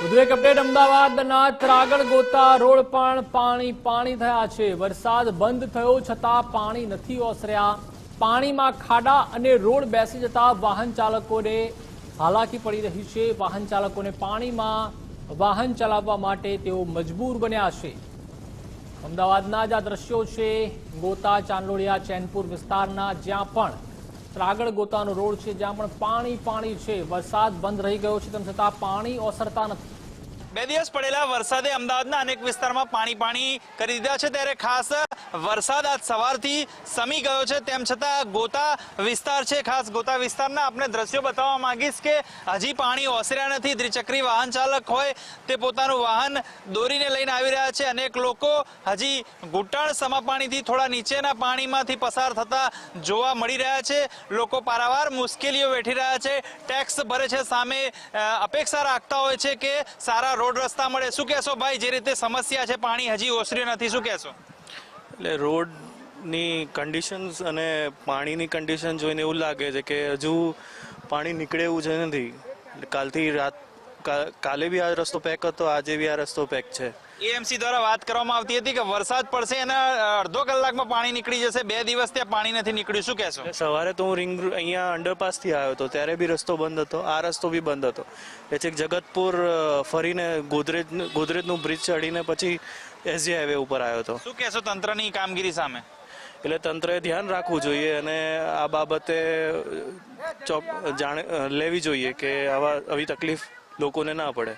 વધુ અપડેટ અમદાવાદના ત્રાગળ ગોતા રોડ પણ પાણી પાણી થયા છે. વરસાદ બંધ થયો છતાં પાણી નથી ઓસર્યા. પાણીમાં ખાડા અને રોડ બેસી જતા વાહન ચાલકોને હાલાકી પડી રહી છે. વાહન ચાલકોને પાણીમાં વાહન ચલાવવા માટે તેઓ મજબૂર બન્યા છે. અમદાવાદના જ આ દ્રશ્યો છે. ગોતા ચાંદોડિયા, ચેનપુર વિસ્તારના જ્યાં પણ ત્રાગડ ગોતાનો રોડ છે જ્યાં પણ પાણી પાણી છે. વરસાદ બંધ રહી ગયો છે તેમ છતાં પાણી ઓસરતા નથી. બે દિવસ પડેલા વરસાદે અમદાવાદના અનેક વિસ્તારમાં પાણી પાણી કરી દીધા છે. ત્યારે ખાસ વરસાદ આજ સવારથી સમી ગયો છે. તેમ છતાં ગોતા વિસ્તાર છે. ખાસ ગોતા વિસ્તારના આપણે દ્રશ્યો બતાવવા માંગીશ કે હજી પાણી ઓસર્યા નથી. દ્વિચક્રી વાહન ચાલક હોય તે પોતાનું વાહન દોરીને લઈને આવી રહ્યા છે. અનેક લોકો હજી ઘૂંટણ સમા પાણીથી થોડા નીચેના પાણીમાંથી પસાર થતા જોવા મળી રહ્યા છે. લોકો પારાવાર મુશ્કેલીઓ વેઠી રહ્યા છે. ટેક્સ ભરે છે. સામે અપેક્ષા રાખતા હોય છે કે સારા રોડ રસ્તા મળે. શું કહેશો ભાઈ? જે રીતે સમસ્યા છે, પાણી હજી ઓસર્યું નથી, શું કહેશો? એટલે રોડની કન્ડિશન્સ અને પાણીની કન્ડિશન જોઈને એવું લાગે છે કે હજુ પાણી નીકળે એવું છે નથી. કાલથી રાત કાલે બી આ રસ્તો પેક હતો આજે બી આ રસ્તો પેક છે. એએમસી દ્વારા વાત કરવામાં આવતી હતી કે વરસાદ પડશે એના અડધો કલાકમાં પાણી નીકળી જશે બે દિવસ ત્યાં પાણી નથી નીકળ્યું. શું કહેશો? સવારે તો હું રિંગ અહીંયા અંડરપાસથી આવ્યો હતો ત્યારે બી રસ્તો બંધ હતો આ રસ્તો બી બંધ હતો. એટલે છેક જગતપુર ફરીને ગોદરેજ ગોદરેજનું બ્રિજ ચડીને પછી એસજી હાઈવે ઉપર આવ્યો હતો. શું કહેશો તંત્રની કામગીરી સામે? એટલે તંત્રએ ધ્યાન રાખવું જોઈએ અને આ બાબતે ચોક જાણ લેવી જોઈએ કે આવા આવી તકલીફ લોકોને ના પડે.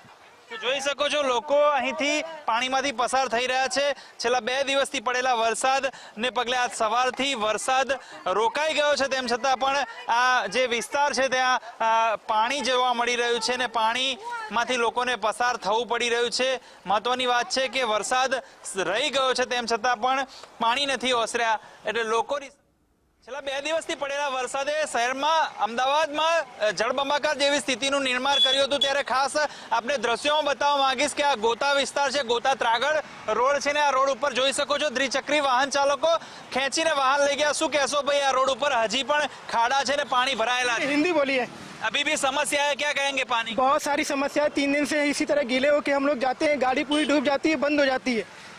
જોઈ શકો છો, લોકો અહીંથી પાણીમાંથી પસાર થઈ રહ્યા છે. છેલ્લા બે દિવસથી પડેલા વરસાદ ને પગલે આજ સવારથી વરસાદ રોકાઈ ગયો છે. તેમ છતાં પણ આ જે વિસ્તાર છે, ત્યાં પાણી જોવા મળી રહ્યું છે ને પાણીમાંથી લોકોને પસાર થવું પડી રહ્યું છે. મહત્વની વાત છે કે વરસાદ રહી ગયો છે. તેમ છતાં પણ પાણી નથી ઓસર્યા. એટલે લોકોની છેલ્લા બે દિવસથી પડેલા વરસાદે શહેરમાં અમદાવાદમાં અ, જળબંબાકાર જેવી સ્થિતિનું નિર્માણ કર્યું હતું ત્યારે ખાસ આપણે દ્રશ્યોમાં બતાવવા માંગીશ કે આ ગોતા વિસ્તાર છે ગોતા ત્રાગડ રોડ છે ને આ રોડ ઉપર જોઈ શકો છો દ્વિચક્રી વાહન ચાલકો ખેંચીને વાહન લઈ ગયા શું કહેશો ભાઈ આ રોડ ઉપર હજી પણ ખાડા છે ને પાણી ભરાયેલા છે हिंदी बोलिए अभी भी समस्या है क्या कहेंगे पानी बहुत सारी समस्या है तीन दिन से इसी तरह गीले हो के हम लोग जाते हैं गाड़ी पूरी डूब जाती है बंद हो जाती है क्या करेंगे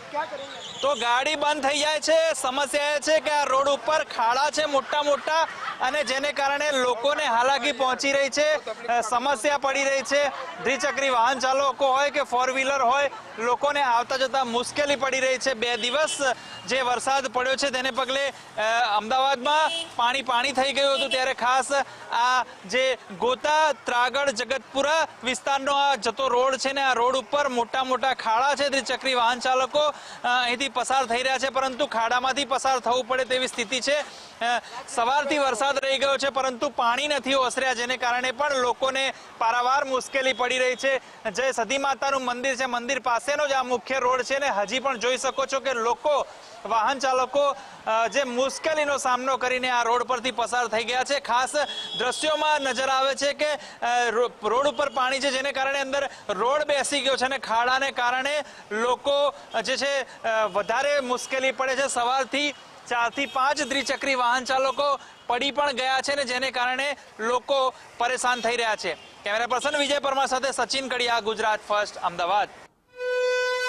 તો ગાડી બંધ થઈ જાય છે. સમસ્યા એ છે કે આ રોડ ઉપર ખાડા છે મોટા મોટા અને જેને કારણે લોકોને હાલાકી પહોંચી રહી છે સમસ્યા પડી રહી છે. દ્વિચક્રી વાહન ચાલકો હોય કે ફોર વ્હીલર હોય, લોકોને આવતા જતા મુશ્કેલી પડી રહી છે. બે દિવસ જે વરસાદ પડ્યો છે, તેને પગલે અમદાવાદમાં પાણી પાણી થઈ ગયું હતું. ત્યારે ખાસ આ જે ગોતા ત્રાગડ જગતપુરા વિસ્તારનો આ જતો રોડ છે ને, આ રોડ ઉપર મોટા મોટા ખાડા છે. ત્રિચક્રી વાહન ચાલકો અહીંથી પસાર થઈ રહ્યા છે, પરંતુ ખાડામાંથી પસાર થવું પડે તેવી સ્થિતિ છે. સવારથી વરસાદ રહી ગયો છે, પરંતુ પાણી નથી ઓસર્યા, જેને કારણે પણ લોકોને પારાવાર મુશ્કેલી પડી રહી છે. જે સતી માતાનું મંદિર છે, મંદિર પાસેનો જ આ મુખ્ય રોડ છે ને હજી પણ જોઈ શકો છો કે લોકો, વાહન ચાલકો જે મુશ્કેલીનો સામનો કરીને આ રોડ પરથી પસાર થઈ ગયા છે. ખાસ દ્રશ્યોમાં નજર આવે છે કે રોડ ઉપર પાણી છે, જેને કારણે અંદર રોડ બેસી ગયો છે અને ખાડાને કારણે લોકો જે છે વધારે મુશ્કેલી પડે છે. સવારથી ચારથી પાંચ દ્વિચક્રી વાહન ચાલકો પડી પણ ગયા છે ને જેને કારણે લોકો પરેશાન થઈ રહ્યા છે. કેમેરા પર્સન વિજય પરમાર સાથે સચિન કડિયા, ગુજરાત ફર્સ્ટ, અમદાવાદ.